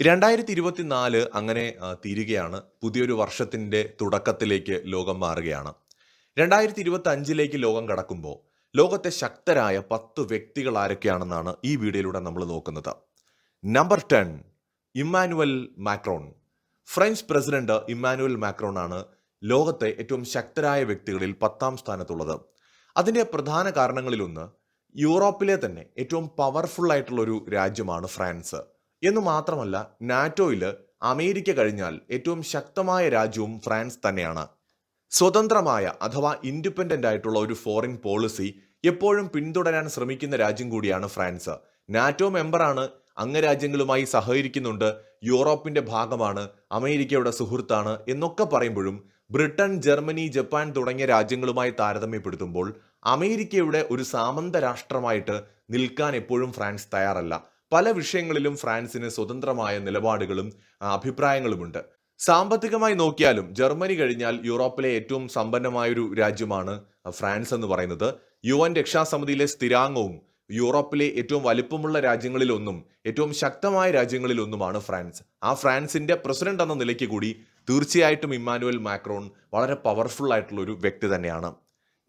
രണ്ടായിരത്തി ഇരുപത്തിനാല് അങ്ങനെ തീരുകയാണ്. പുതിയൊരു വർഷത്തിന്റെ തുടക്കത്തിലേക്ക് ലോകം മാറുകയാണ്. രണ്ടായിരത്തി ഇരുപത്തി അഞ്ചിലേക്ക് ലോകം കടക്കുമ്പോൾ ലോകത്തെ ശക്തരായ പത്ത് വ്യക്തികൾ ആരൊക്കെയാണെന്നാണ് ഈ വീഡിയോയിലൂടെ നമ്മൾ നോക്കുന്നത്. Number ten Emmanuel Macron. French president Emmanuel Macron ആണ് ലോകത്തെ ഏറ്റവും ശക്തരായ വ്യക്തികളിൽ പത്താം സ്ഥാനത്തുള്ളത്. അതിന്റെ പ്രധാന കാരണങ്ങളിലൊന്ന് യൂറോപ്പിലെ തന്നെ ഏറ്റവും പവർഫുൾ ആയിട്ടുള്ള ഒരു രാജ്യമാണ് ഫ്രാൻസ്. എന്ന് മാത്രമല്ല നാറ്റോയിൽ അമേരിക്ക കഴിഞ്ഞാൽ ഏറ്റവും ശക്തമായ രാജ്യവും ഫ്രാൻസ് തന്നെയാണ്. സ്വതന്ത്രമായ അഥവാ ഇൻഡിപെൻഡന്റ് ആയിട്ടുള്ള ഒരു ഫോറിൻ പോളിസി എപ്പോഴും പിന്തുടരാൻ ശ്രമിക്കുന്ന രാജ്യം കൂടിയാണ് ഫ്രാൻസ്. നാറ്റോ മെമ്പറാണ് അംഗരാജ്യങ്ങളുമായി സഹകരിക്കുന്നുണ്ട് യൂറോപ്പിന്റെ ഭാഗമാണ് അമേരിക്കയുടെ സുഹൃത്താണ് എന്നൊക്കെ പറയുമ്പോഴും ബ്രിട്ടൻ ജർമ്മനി ജപ്പാൻ തുടങ്ങിയ രാജ്യങ്ങളുമായി താരതമ്യപ്പെടുത്തുമ്പോൾ അമേരിക്കയുടെ ഒരു സാമന്ത രാഷ്ട്രമായിട്ട് നിൽക്കാൻ എപ്പോഴും ഫ്രാൻസ് തയ്യാറല്ല. പല വിഷയങ്ങളിലും ഫ്രാൻസിന് സ്വതന്ത്രമായ നിലപാടുകളും അഭിപ്രായങ്ങളുമുണ്ട്. സാമ്പത്തികമായി നോക്കിയാലും ജർമ്മനി കഴിഞ്ഞാൽ യൂറോപ്പിലെ ഏറ്റവും സമ്പന്നമായൊരു രാജ്യമാണ് ഫ്രാൻസ് എന്ന് പറയുന്നത്. യു എൻ രക്ഷാസമിതിയിലെ സ്ഥിരാംഗവും യൂറോപ്പിലെ ഏറ്റവും വലിപ്പമുള്ള രാജ്യങ്ങളിലൊന്നും ഏറ്റവും ശക്തമായ രാജ്യങ്ങളിലൊന്നുമാണ് ഫ്രാൻസ്. ആ ഫ്രാൻസിന്റെ പ്രസിഡന്റ് എന്ന നിലയ്ക്ക് കൂടി തീർച്ചയായിട്ടും ഇമ്മാനുവൽ മാക്രോൺ വളരെ പവർഫുൾ ആയിട്ടുള്ള ഒരു വ്യക്തി തന്നെയാണ്.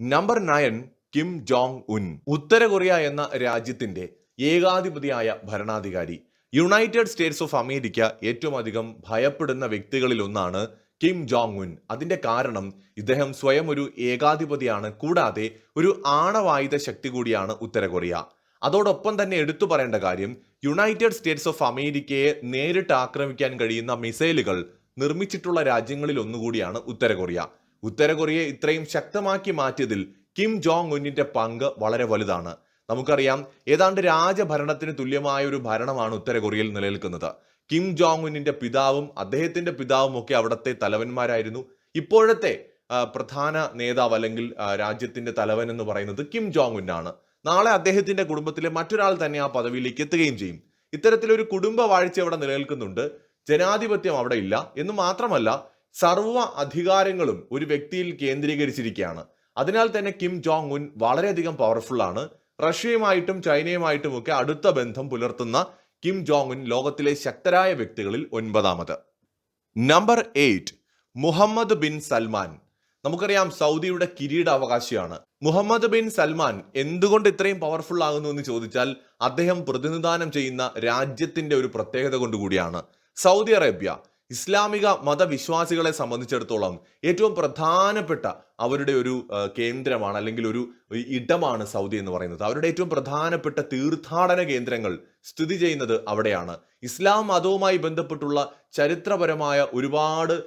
Number nine Kim Jong Un. ഉത്തര കൊറിയ എന്ന രാജ്യത്തിന്റെ ഏകാധിപതിയായ ഭരണാധികാരി. യുണൈറ്റഡ് സ്റ്റേറ്റ്സ് ഓഫ് അമേരിക്ക ഏറ്റവും അധികം ഭയപ്പെടുന്ന വ്യക്തികളിൽ ഒന്നാണ് കിം ജോങ് ഉൻ അതിന്റെ കാരണം ഇദ്ദേഹം സ്വയം ഒരു ഏകാധിപതിയാണ്. കൂടാതെ ഒരു ആണവായുധ ശക്തി കൂടിയാണ് ഉത്തര കൊറിയ. അതോടൊപ്പം തന്നെ എടുത്തു പറയേണ്ട കാര്യം യുണൈറ്റഡ് സ്റ്റേറ്റ്സ് ഓഫ് അമേരിക്കയെ നേരിട്ട് ആക്രമിക്കാൻ കഴിയുന്ന മിസൈലുകൾ നിർമ്മിച്ചിട്ടുള്ള രാജ്യങ്ങളിൽ ഒന്നുകൂടിയാണ് ഉത്തര കൊറിയ. ഉത്തര കൊറിയയെ ഇത്രയും ശക്തമാക്കി മാറ്റിയതിൽ കിം ജോങ് ഉന്നിന്റെ പങ്ക് വളരെ വലുതാണ്. നമുക്കറിയാം ഏതാണ്ട് രാജഭരണത്തിന് തുല്യമായ ഒരു ഭരണമാണ് ഉത്തര കൊറിയയിൽ നിലനിൽക്കുന്നത്. കിം ജോങ് ഉന്നിന്റെ പിതാവും അദ്ദേഹത്തിന്റെ പിതാവും ഒക്കെ അവിടുത്തെ തലവന്മാരായിരുന്നു. ഇപ്പോഴത്തെ പ്രധാന നേതാവ് അല്ലെങ്കിൽ രാജ്യത്തിന്റെ തലവൻ എന്ന് പറയുന്നത് കിം ജോങ് ഉന്നാണ് നാളെ അദ്ദേഹത്തിന്റെ കുടുംബത്തിലെ മറ്റൊരാൾ തന്നെ ആ പദവിയിലേക്ക് എത്തുകയും ചെയ്യും. ഇത്തരത്തിലൊരു കുടുംബ വാഴ്ച അവിടെ നിലനിൽക്കുന്നുണ്ട്. ജനാധിപത്യം അവിടെ ഇല്ല. എന്ന് മാത്രമല്ല സർവ അധികാരങ്ങളും ഒരു വ്യക്തിയിൽ കേന്ദ്രീകരിച്ചിരിക്കുകയാണ്. അതിനാൽ തന്നെ കിം ജോങ് ഉൻ വളരെയധികം പവർഫുൾ ആണ്. റഷ്യയുമായിട്ടും ചൈനയുമായിട്ടും ഒക്കെ അടുത്ത ബന്ധം പുലർത്തുന്ന കിം ജോങ് ഉൻ ലോകത്തിലെ ശക്തരായ വ്യക്തികളിൽ ഒൻപതാമത്. Number eight Mohammed bin Salman. നമുക്കറിയാം സൗദിയുടെ കിരീടാവകാശിയാണ്. മുഹമ്മദ് ബിൻ സൽമാൻ എന്തുകൊണ്ട് ഇത്രയും പവർഫുൾ ആകുന്നു എന്ന് ചോദിച്ചാൽ അദ്ദേഹം പ്രതിനിധാനം ചെയ്യുന്ന രാജ്യത്തിന്റെ ഒരു പ്രത്യേകത കൊണ്ടുകൂടിയാണ്. സൗദി അറേബ്യ ഇസ്ലാമിക മതവിശ്വാസികളെ സംബന്ധിച്ചിടത്തോളം ഏറ്റവും പ്രധാനപ്പെട്ട അവരുടെ ഒരു കേന്ദ്രമാണ് അല്ലെങ്കിൽ ഒരു ഇടമാണ് സൗദി എന്ന് പറയുന്നത്. അവരുടെ ഏറ്റവും പ്രധാനപ്പെട്ട തീർത്ഥാടന കേന്ദ്രങ്ങൾ സ്ഥിതി ചെയ്യുന്നത് അവിടെയാണ്. ഇസ്ലാം മതവുമായി ബന്ധപ്പെട്ടുള്ള ചരിത്രപരമായ ഒരുപാട്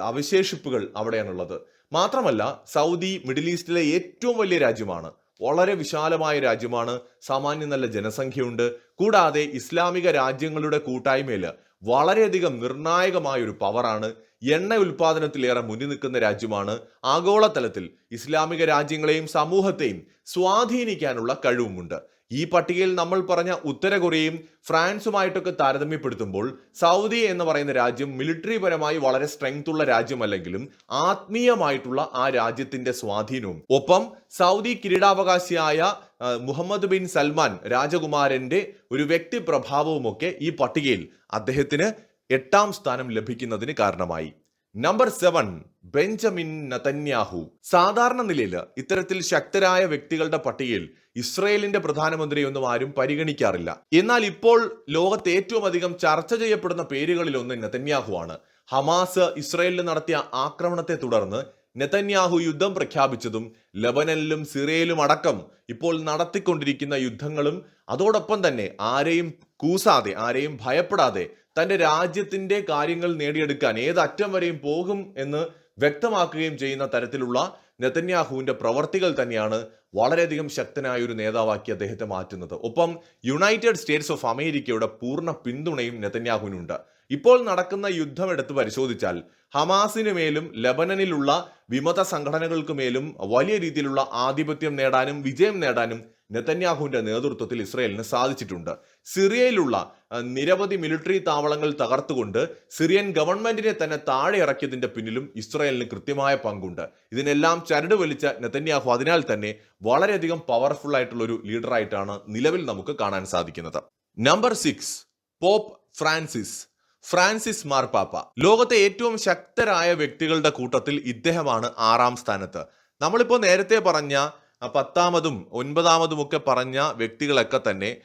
അവശേഷിപ്പുകൾ അവിടെയാണുള്ളത്. മാത്രമല്ല സൗദി മിഡിൽ ഈസ്റ്റിലെ ഏറ്റവും വലിയ രാജ്യമാണ്. വളരെ വിശാലമായ രാജ്യമാണ്. സാമാന്യം നല്ല ജനസംഖ്യയുണ്ട്. കൂടാതെ ഇസ്ലാമിക രാജ്യങ്ങളുടെ കൂട്ടായ്മയിൽ വളരെയധികം നിർണായകമായ ഒരു പവറാണ് എണ്ണ ഉൽപാദനത്തിലേറെ മുന്നിൽ നിൽക്കുന്ന രാജ്യമാണ് ആഗോളതലത്തിൽ ഇസ്ലാമിക രാജ്യങ്ങളെയും സമൂഹത്തെയും സ്വാധീനിക്കാനുള്ള കഴിവുമുണ്ട്. ഈ പട്ടികയിൽ നമ്മൾ പറഞ്ഞ ഉത്തര കൊറിയയും ഫ്രാൻസുമായിട്ടൊക്കെ താരതമ്യപ്പെടുത്തുമ്പോൾ സൗദി എന്ന് പറയുന്ന രാജ്യം മിലിറ്ററി പരമായി വളരെ സ്ട്രെങ്ത് ഉള്ള രാജ്യമല്ലെങ്കിലും ആത്മീയമായിട്ടുള്ള ആ രാജ്യത്തിന്റെ സ്വാധീനവും. ഒപ്പം സൗദി കിരീടാവകാശിയായ മുഹമ്മദ് ബിൻ സൽമാൻ രാജകുമാരന്റെ ഒരു വ്യക്തി പ്രഭാവവുമൊക്കെ ഈ പട്ടികയിൽ അദ്ദേഹത്തിന് എട്ടാം സ്ഥാനം ലഭിക്കുന്നതിന് കാരണമായി. Number seven Benjamin Netanyahu. സാധാരണ നിലയിൽ ഇത്തരത്തിൽ ശക്തരായ വ്യക്തികളുടെ പട്ടികയിൽ ഇസ്രയേലിന്റെ പ്രധാനമന്ത്രിയൊന്നും ആരും പരിഗണിക്കാറില്ല. എന്നാൽ ഇപ്പോൾ ലോകത്ത് ഏറ്റവും അധികം ചർച്ച ചെയ്യപ്പെടുന്ന പേരുകളിലൊന്ന് നതന്യാഹു ആണ്. ഹമാസ് ഇസ്രയേലിൽ നടത്തിയ ആക്രമണത്തെ തുടർന്ന് നെതന്യാഹു യുദ്ധം പ്രഖ്യാപിച്ചതും ലബനനിലും സിറിയയിലും അടക്കം ഇപ്പോൾ നടത്തിക്കൊണ്ടിരിക്കുന്ന യുദ്ധങ്ങളും അതോടൊപ്പം തന്നെ ആരെയും കൂസാതെ ആരെയും ഭയപ്പെടാതെ തന്റെ രാജ്യത്തിന്റെ കാര്യങ്ങൾ നേടിയെടുക്കാൻ ഏത് അറ്റം വരെയും പോകും എന്ന് വ്യക്തമാക്കുകയും ചെയ്യുന്ന തരത്തിലുള്ള നെതന്യാഹുവിന്റെ പ്രവർത്തികൾ തന്നെയാണ് വളരെയധികം ശക്തനായ ഒരു നേതാവാക്കി അദ്ദേഹത്തെ മാറ്റുന്നത്. ഒപ്പം യുണൈറ്റഡ് സ്റ്റേറ്റ്സ് ഓഫ് അമേരിക്കയുടെ പൂർണ പിന്തുണയും നെതന്യാഹുവിനുണ്ട്. ഇപ്പോൾ നടക്കുന്ന യുദ്ധം എടുത്ത് പരിശോധിച്ചാൽ ഹമാസിന് മേലും ലബനനിലുള്ള വിമത സംഘടനകൾക്ക് മേലും വലിയ രീതിയിലുള്ള ആധിപത്യം നേടാനും വിജയം നേടാനും നെതന്യാഹുവിന്റെ നേതൃത്വത്തിൽ ഇസ്രയേലിന് സാധിച്ചിട്ടുണ്ട്. സിറിയയിലുള്ള നിരവധി മിലിറ്ററി താവളങ്ങൾ തകർത്തുകൊണ്ട് സിറിയൻ ഗവൺമെന്റിനെ തന്നെ താഴെ ഇറക്കിയതിന്റെ പിന്നിലും ഇസ്രയേലിന് കൃത്യമായ പങ്കുണ്ട്. ഇതിനെല്ലാം ചരട് വലിച്ച നെതന്യാഹു അതിനാൽ തന്നെ വളരെയധികം പവർഫുൾ ആയിട്ടുള്ള ഒരു ലീഡറായിട്ടാണ് നിലവിൽ നമുക്ക് കാണാൻ സാധിക്കുന്നത്. Number six Pope Francis Francis മാർപ്പാപ്പ ലോകത്തെ ഏറ്റവും ശക്തരായ വ്യക്തികളുടെ കൂട്ടത്തിൽ ഇദ്ദേഹമാണ് ആറാം സ്ഥാനത്ത്. നമ്മളിപ്പോൾ നേരത്തെ പറഞ്ഞ പത്താമതും ഒൻപതാമതും ഒക്കെ പറഞ്ഞ വ്യക്തികളൊക്കെ തന്നെ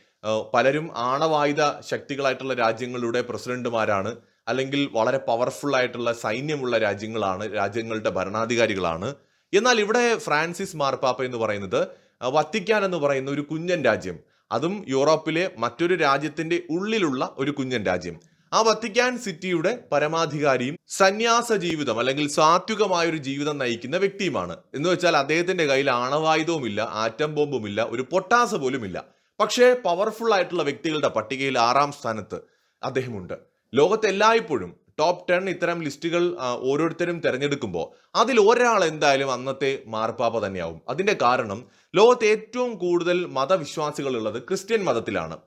പലരും ആണവായുധ ശക്തികളായിട്ടുള്ള രാജ്യങ്ങളുടെ പ്രസിഡന്റുമാരാണ് അല്ലെങ്കിൽ വളരെ പവർഫുൾ ആയിട്ടുള്ള സൈന്യമുള്ള രാജ്യങ്ങളാണ് രാജ്യങ്ങളുടെ ഭരണാധികാരികളാണ്. എന്നാൽ ഇവിടെ ഫ്രാൻസിസ് മാർപ്പാപ്പ എന്ന് പറയുന്നത് വത്തിക്കാൻ എന്ന് പറയുന്ന ഒരു കുഞ്ഞൻ രാജ്യം. അതും യൂറോപ്പിലെ മറ്റൊരു രാജ്യത്തിന്റെ ഉള്ളിലുള്ള ഒരു കുഞ്ഞൻ രാജ്യം. ആ വത്തിക്കാൻ സിറ്റിയുടെ പരമാധികാരിയും സന്യാസ ജീവിതം അല്ലെങ്കിൽ സാത്വികമായ ഒരു ജീവിതം നയിക്കുന്ന വ്യക്തിയുമാണ്. എന്ന് വെച്ചാൽ അദ്ദേഹത്തിന്റെ കയ്യിൽ ആണവായുധവുമില്ല ആറ്റം ബോംബുമില്ല ഒരു പൊട്ടാസ പോലുമില്ല. പക്ഷേ പവർഫുൾ ആയിട്ടുള്ള വ്യക്തികളുടെ പട്ടികയിൽ ആറാം സ്ഥാനത്ത് അദ്ദേഹമുണ്ട്. ലോകത്ത് എല്ലായ്പ്പോഴും ടോപ്പ് ടെൻ ഇത്തരം ലിസ്റ്റുകൾ ഓരോരുത്തരും തിരഞ്ഞെടുക്കുമ്പോൾ അതിൽ ഒരാൾ എന്തായാലും അന്നത്തെ മാർപ്പാപ്പ തന്നെയാവും. അതിന്റെ കാരണം ലോകത്ത് ഏറ്റവും കൂടുതൽ മതവിശ്വാസികൾ ഉള്ളത് ക്രിസ്ത്യൻ മതത്തിലാണ്.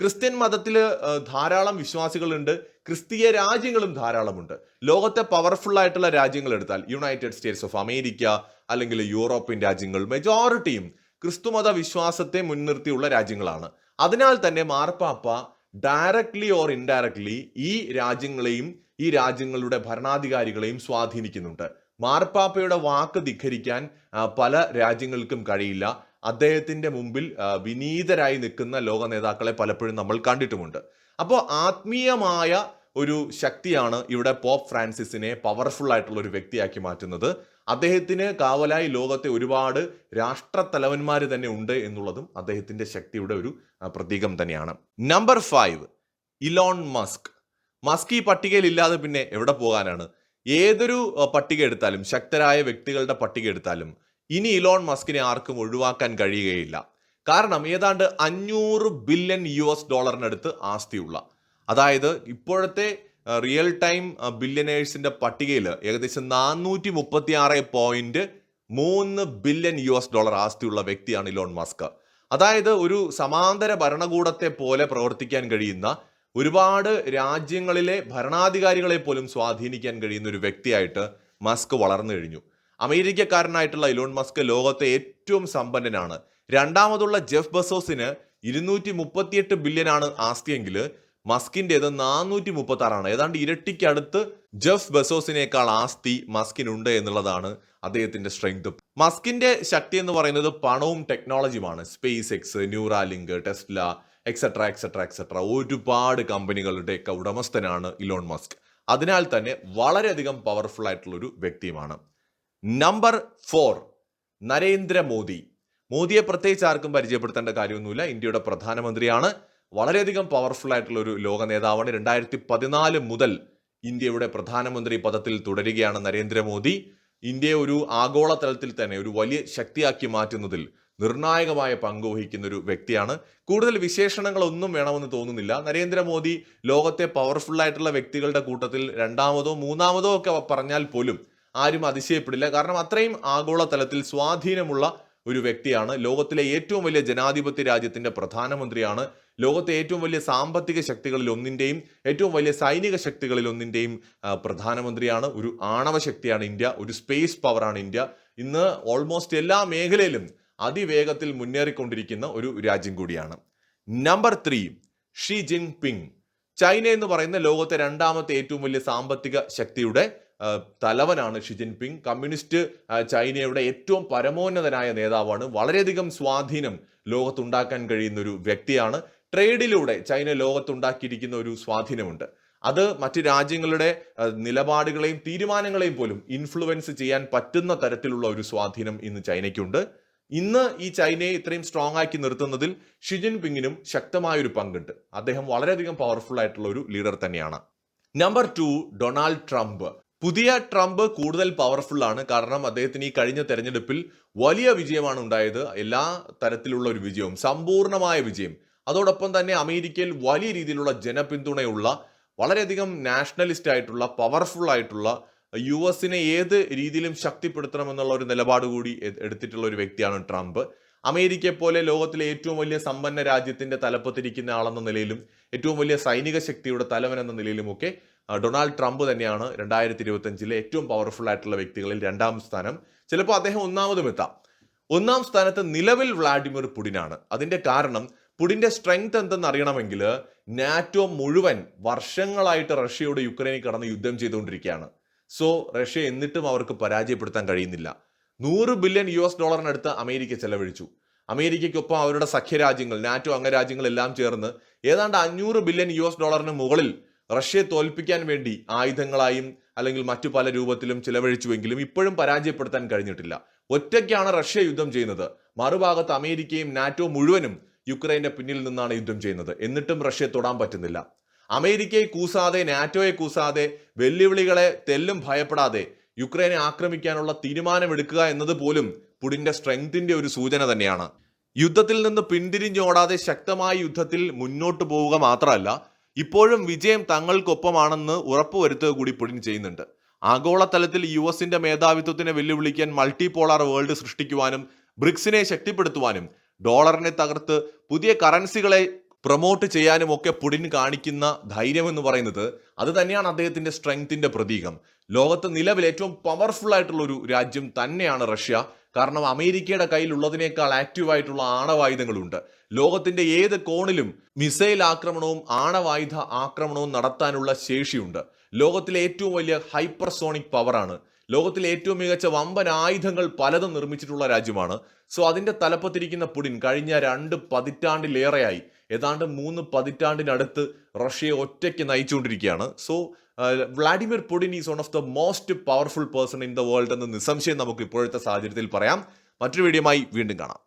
ക്രിസ്ത്യൻ മതത്തിൽ ധാരാളം വിശ്വാസികളുണ്ട്. ക്രിസ്തീയ രാജ്യങ്ങളും ധാരാളമുണ്ട്. ലോകത്തെ പവർഫുൾ ആയിട്ടുള്ള രാജ്യങ്ങൾ എടുത്താൽ യുണൈറ്റഡ് സ്റ്റേറ്റ്സ് ഓഫ് അമേരിക്ക അല്ലെങ്കിൽ യൂറോപ്യൻ രാജ്യങ്ങൾ മെജോറിറ്റിയും ക്രിസ്തുമത വിശ്വാസത്തെ മുൻനിർത്തിയുള്ള രാജ്യങ്ങളാണ്. അതിനാൽ തന്നെ മാർപ്പാപ്പ ഡയറക്ട്ലി ഓർ ഇൻഡയറക്ട്ലി ഈ രാജ്യങ്ങളെയും ഈ രാജ്യങ്ങളുടെ ഭരണാധികാരികളെയും സ്വാധീനിക്കുന്നുണ്ട്. മാർപ്പാപ്പയുടെ വാക്ക് ധിഖരിക്കാൻ പല രാജ്യങ്ങൾക്കും കഴിയില്ല. അദ്ദേഹത്തിന്റെ മുമ്പിൽ വിനീതരായി നിൽക്കുന്ന ലോക നേതാക്കളെ പലപ്പോഴും നമ്മൾ കണ്ടിട്ടുമുണ്ട്. അപ്പോൾ ആത്മീയമായ ഒരു ശക്തിയാണ് ഇവിടെ പോപ്പ് ഫ്രാൻസിസിനെ പവർഫുൾ ആയിട്ടുള്ള ഒരു വ്യക്തിയാക്കി മാറ്റുന്നത്. അദ്ദേഹത്തിന് കാവലായി ലോകത്തെ ഒരുപാട് രാഷ്ട്രത്തലവന്മാർ തന്നെ ഉണ്ട് എന്നുള്ളതും അദ്ദേഹത്തിന്റെ ശക്തിയുടെ ഒരു പ്രതീകം തന്നെയാണ്. Number five Elon Musk Musk ഈ പട്ടികയിൽ ഇല്ലാതെ പിന്നെ എവിടെ പോകാനാണ്? ഏതൊരു പട്ടിക എടുത്താലും ശക്തരായ വ്യക്തികളുടെ പട്ടിക എടുത്താലും ഇനി ഇലോൺ മസ്കിനെ ആർക്കും ഒഴിവാക്കാൻ കഴിയുകയില്ല. കാരണം ഏതാണ്ട് അഞ്ഞൂറ് ബില്യൺ യു എസ് ഡോളറിനടുത്ത് ആസ്തിയുള്ള. അതായത് ഇപ്പോഴത്തെ റിയൽ ടൈം ബില്യനേഴ്സിന്റെ പട്ടികയിൽ ഏകദേശം നാനൂറ്റി മുപ്പത്തി ആറ് പോയിന്റ് മൂന്ന് ബില്യൺ യു എസ് ഡോളർ ആസ്തിയുള്ള വ്യക്തിയാണ് ഇലോൺ മസ്ക്. അതായത് ഒരു സമാന്തര ഭരണകൂടത്തെ പോലെ പ്രവർത്തിക്കാൻ കഴിയുന്ന ഒരുപാട് രാജ്യങ്ങളിലെ ഭരണാധികാരികളെ പോലും സ്വാധീനിക്കാൻ കഴിയുന്ന ഒരു വ്യക്തിയായിട്ട് മസ്ക് വളർന്നു കഴിഞ്ഞു. അമേരിക്കക്കാരനായിട്ടുള്ള ഇലോൺ മസ്ക് ലോകത്തെ ഏറ്റവും സമ്പന്നനാണ്. രണ്ടാമതുള്ള ജെഫ് ബസോസിന് ഇരുന്നൂറ്റി മുപ്പത്തിയെട്ട് ബില്യനാണ് ആസ്തിയെങ്കിൽ മസ്കിന്റെത് നാനൂറ്റി മുപ്പത്തി ആറാണ് ഏതാണ്ട് ഇരട്ടിക്കടുത്ത് ജെഫ് ബസോസിനേക്കാൾ ആസ്തി മസ്കിനുണ്ട് എന്നുള്ളതാണ് അദ്ദേഹത്തിന്റെ സ്ട്രെങ്ത് മസ്കിന്റെ ശക്തി എന്ന് പറയുന്നത് പണവും ടെക്നോളജിയുമാണ് SpaceX Neuralink Tesla etcetera etcetera etcetera ഒരുപാട് കമ്പനികളുടെയൊക്കെ ഉടമസ്ഥനാണ് ഇലോൺ മസ്ക്. അതിനാൽ തന്നെ വളരെയധികം പവർഫുൾ ആയിട്ടുള്ള ഒരു വ്യക്തിയുമാണ്. നമ്പർ ഫോർ നരേന്ദ്രമോദി മോദിയെ പ്രത്യേകിച്ച് ആർക്കും പരിചയപ്പെടുത്തേണ്ട കാര്യമൊന്നുമില്ല. ഇന്ത്യയുടെ പ്രധാനമന്ത്രിയാണ്. വളരെയധികം പവർഫുൾ ആയിട്ടുള്ള ഒരു ലോക നേതാവാണ്. രണ്ടായിരത്തി പതിനാല് മുതൽ ഇന്ത്യയുടെ പ്രധാനമന്ത്രി പദത്തിൽ തുടരുകയാണ് നരേന്ദ്രമോദി ഇന്ത്യയെ ഒരു ആഗോള തലത്തിൽ തന്നെ ഒരു വലിയ ശക്തിയാക്കി മാറ്റുന്നതിൽ നിർണായകമായ പങ്ക് വഹിക്കുന്ന ഒരു വ്യക്തിയാണ്. കൂടുതൽ വിശേഷണങ്ങളൊന്നും വേണമെന്ന് തോന്നുന്നില്ല. നരേന്ദ്രമോദി ലോകത്തെ പവർഫുൾ ആയിട്ടുള്ള വ്യക്തികളുടെ കൂട്ടത്തിൽ രണ്ടാമതോ മൂന്നാമതോ ഒക്കെ പറഞ്ഞാൽ പോലും ആരും അതിശയപ്പെടില്ല. കാരണം അത്രയും ആഗോളതലത്തിൽ സ്വാധീനമുള്ള ഒരു വ്യക്തിയാണ്. ലോകത്തിലെ ഏറ്റവും വലിയ ജനാധിപത്യ രാജ്യത്തിന്റെ പ്രധാനമന്ത്രിയാണ്. ലോകത്തെ ഏറ്റവും വലിയ സാമ്പത്തിക ശക്തികളിൽ ഒന്നിന്റെയും ഏറ്റവും വലിയ സൈനിക ശക്തികളിൽ ഒന്നിന്റെയും പ്രധാനമന്ത്രിയാണ്. ഒരു ആണവ ശക്തിയാണ് ഇന്ത്യ. ഒരു സ്പേസ് പവറാണ് ഇന്ത്യ. ഇന്ന് ഓൾമോസ്റ്റ് എല്ലാ മേഖലയിലും അതിവേഗത്തിൽ മുന്നേറിക്കൊണ്ടിരിക്കുന്ന ഒരു രാജ്യം കൂടിയാണ്. Number three Xi Jin Ping China എന്ന് പറയുന്ന ലോകത്തെ രണ്ടാമത്തെ ഏറ്റവും വലിയ സാമ്പത്തിക ശക്തിയുടെ തലവനാണ് ഷി ജിൻപിങ്. കമ്മ്യൂണിസ്റ്റ് ചൈനയുടെ ഏറ്റവും പരമോന്നതനായ നേതാവാണ്. വളരെയധികം സ്വാധീനം ലോകത്തുണ്ടാക്കാൻ കഴിയുന്ന ഒരു വ്യക്തിയാണ്. ട്രേഡിലൂടെ ചൈന ലോകത്തുണ്ടാക്കിയിരിക്കുന്ന ഒരു സ്വാധീനമുണ്ട്. അത് മറ്റ് രാജ്യങ്ങളുടെ നിലപാടുകളെയും തീരുമാനങ്ങളെയും പോലും ഇൻഫ്ലുവൻസ് ചെയ്യാൻ പറ്റുന്ന തരത്തിലുള്ള ഒരു സ്വാധീനം ഇന്ന് ചൈനയ്ക്കുണ്ട്. ഇന്ന് ഈ ചൈനയെ ഇത്രയും സ്ട്രോങ് ആക്കി നിർത്തുന്നതിൽ ഷി പിങ്ങിനും ശക്തമായൊരു പങ്കുണ്ട്. അദ്ദേഹം വളരെയധികം പവർഫുൾ ആയിട്ടുള്ള ഒരു ലീഡർ തന്നെയാണ്. നമ്പർ ടു ഡൊണാൾഡ് ട്രംപ് പുതിയ ട്രംപ് കൂടുതൽ പവർഫുൾ ആണ് കാരണം അദ്ദേഹത്തിന് ഈ കഴിഞ്ഞ തെരഞ്ഞെടുപ്പിൽ വലിയ വിജയമാണ് ഉണ്ടായത്. എല്ലാ തരത്തിലുള്ള ഒരു വിജയവും സമ്പൂർണമായ വിജയം. അതോടൊപ്പം തന്നെ അമേരിക്കയിൽ വലിയ രീതിയിലുള്ള ജനപിന്തുണയുള്ള വളരെയധികം നാഷണലിസ്റ്റ് ആയിട്ടുള്ള പവർഫുൾ ആയിട്ടുള്ള യു എസിനെ ഏത് രീതിയിലും ശക്തിപ്പെടുത്തണമെന്നുള്ള ഒരു നിലപാട് കൂടി എടുത്തിട്ടുള്ള ഒരു വ്യക്തിയാണ് ട്രംപ്. അമേരിക്കയെ പോലെ ലോകത്തിലെ ഏറ്റവും വലിയ സമ്പന്ന രാജ്യത്തിന്റെ തലപ്പത്തിരിക്കുന്ന ആളെന്ന നിലയിലും ഏറ്റവും വലിയ സൈനിക ശക്തിയുടെ തലവൻ എന്ന നിലയിലുമൊക്കെ ഡൊണാൾഡ് ട്രംപ് തന്നെയാണ് രണ്ടായിരത്തി ഇരുപത്തഞ്ചിലെ ഏറ്റവും പവർഫുൾ ആയിട്ടുള്ള വ്യക്തികളിൽ രണ്ടാം സ്ഥാനം. ചിലപ്പോൾ അദ്ദേഹം ഒന്നാമതും എത്താം. ഒന്നാം സ്ഥാനത്ത് നിലവിൽ വ്ളാഡിമിർ പുടിനാണ്. അതിന്റെ കാരണം പുടിന്റെ സ്ട്രെങ്ത് എന്തെന്ന് അറിയണമെങ്കിൽ നാറ്റോ മുഴുവൻ വർഷങ്ങളായിട്ട് റഷ്യയോട് യുക്രൈനിൽ കടന്ന് യുദ്ധം ചെയ്തുകൊണ്ടിരിക്കുകയാണ്. സോ റഷ്യ എന്നിട്ടും അവർക്ക് പരാജയപ്പെടുത്താൻ കഴിയുന്നില്ല. നൂറ് ബില്യൺ യു എസ് ഡോളറിനടുത്ത് അമേരിക്ക ചെലവഴിച്ചു. അമേരിക്കയ്ക്കൊപ്പം അവരുടെ സഖ്യരാജ്യങ്ങൾ നാറ്റോ അംഗരാജ്യങ്ങളെല്ലാം ചേർന്ന് ഏതാണ്ട് അഞ്ഞൂറ് ബില്യൺ യു എസ് ഡോളറിന് മുകളിൽ റഷ്യയെ തോൽപ്പിക്കാൻ വേണ്ടി ആയുധങ്ങളായും അല്ലെങ്കിൽ മറ്റു പല രൂപത്തിലും ചിലവഴിച്ചുവെങ്കിലും ഇപ്പോഴും പരാജയപ്പെടുത്താൻ കഴിഞ്ഞിട്ടില്ല. ഒറ്റയ്ക്കാണ് റഷ്യ യുദ്ധം ചെയ്യുന്നത്. മറുഭാഗത്ത് അമേരിക്കയും നാറ്റോ മുഴുവനും യുക്രൈന്റെ പിന്നിൽ നിന്നാണ് യുദ്ധം ചെയ്യുന്നത്. എന്നിട്ടും റഷ്യ തൊടാൻ പറ്റുന്നില്ല. അമേരിക്കയെ കൂസാതെ നാറ്റോയെ കൂസാതെ വെല്ലുവിളികളെ തെല്ലും ഭയപ്പെടാതെ യുക്രൈനെ ആക്രമിക്കാനുള്ള തീരുമാനമെടുക്കുക എന്നത് പോലും പുടിന്റെ സ്ട്രെങ്തിന്റെ ഒരു സൂചന തന്നെയാണ്. യുദ്ധത്തിൽ നിന്ന് പിന്തിരിഞ്ഞോടാതെ ശക്തമായ യുദ്ധത്തിൽ മുന്നോട്ട് പോവുക മാത്രമല്ല ഇപ്പോഴും വിജയം തങ്ങൾക്കൊപ്പമാണെന്ന് ഉറപ്പുവരുത്തുക കൂടി പുടിൻ ചെയ്യുന്നുണ്ട്. ആഗോളതലത്തിൽ യു എസിന്റെ മേധാവിത്വത്തിനെ വെല്ലുവിളിക്കാൻ മൾട്ടിപോളാർ വേൾഡ് സൃഷ്ടിക്കുവാനും ബ്രിക്സിനെ ശക്തിപ്പെടുത്തുവാനും ഡോളറിനെ തകർത്ത് പുതിയ കറൻസികളെ പ്രൊമോട്ട് ചെയ്യാനും ഒക്കെ പുടിൻ കാണിക്കുന്ന ധൈര്യം എന്ന് പറയുന്നത് അത് തന്നെയാണ് അദ്ദേഹത്തിന്റെ സ്ട്രെങ്ത്തിന്റെ പ്രതീകം. ലോകത്ത് നിലവിൽ ഏറ്റവും പവർഫുൾ ആയിട്ടുള്ള ഒരു രാജ്യം തന്നെയാണ് റഷ്യ. കാരണം അമേരിക്കയുടെ കയ്യിലുള്ളതിനേക്കാൾ ആക്റ്റീവായിട്ടുള്ള ആണവായുധങ്ങളുണ്ട്. ലോകത്തിന്റെ ഏത് കോണിലും മിസൈൽ ആക്രമണവും ആണവായുധ ആക്രമണവും നടത്താനുള്ള ശേഷിയുണ്ട്. ലോകത്തിലെ ഏറ്റവും വലിയ ഹൈപ്പർസോണിക് പവറാണ്. ലോകത്തിലെ ഏറ്റവും മികച്ച വമ്പൻ ആയുധങ്ങൾ പലതും നിർമ്മിച്ചിട്ടുള്ള രാജ്യമാണ്. സോ അതിന്റെ തലപ്പത്തിരിക്കുന്ന പുടിൻ കഴിഞ്ഞ രണ്ട് പതിറ്റാണ്ടിലേറെയായി. ഏതാണ്ട് മൂന്ന് പതിറ്റാണ്ടിനടുത്ത് റഷ്യയെ ഒറ്റയ്ക്ക് നയിച്ചുകൊണ്ടിരിക്കുകയാണ്. So Vladimir Putin is one of the most powerful person in the world എന്ന് നിസ്സംശയം നമുക്ക് ഇപ്പോഴത്തെ സാഹചര്യത്തിൽ പറയാം. മറ്റൊരു വീഡിയോമായി വീണ്ടും കാണാം.